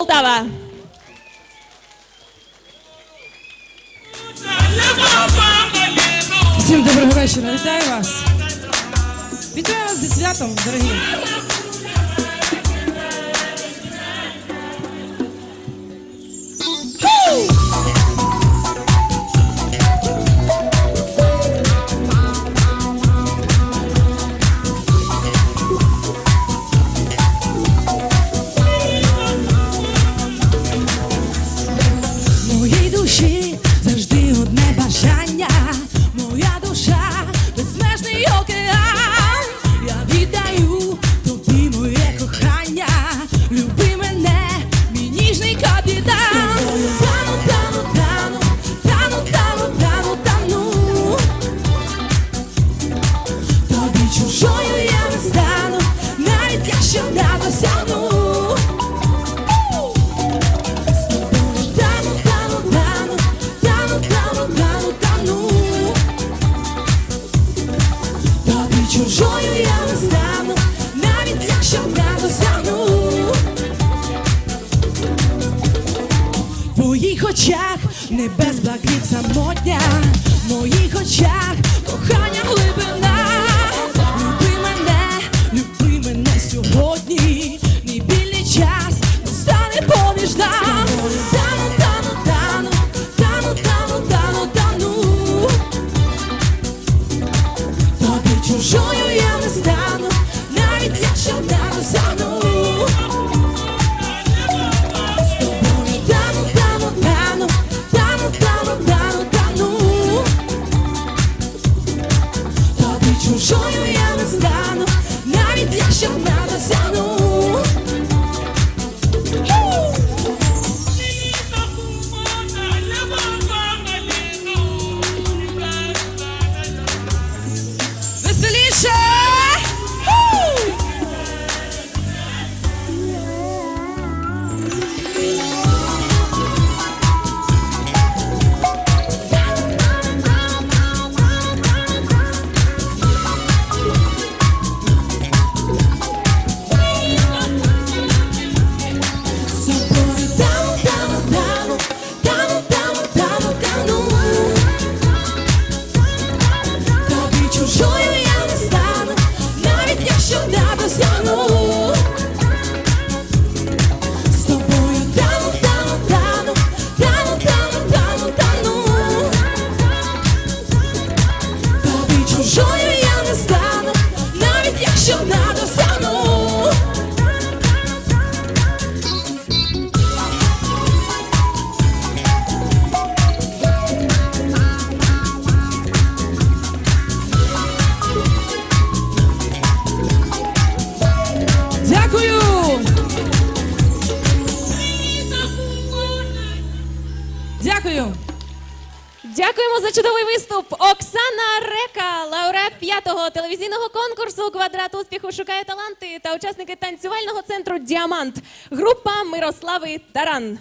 Молдова. Всім доброго вечора. Вітаю вас. Вітаю вас зі святом, дорогі. чужою я не стану, навіть якщо правду стану В моїх очах небес блакить самотня, в моїх очах кохання. I know. joyeux. Дякуємо за чудовий виступ. Оксана Река, лауреат п'ятого телевізійного конкурсу Квадрат успіху шукає таланти та учасники танцювального центру Діамант. Група Мирослави Таран.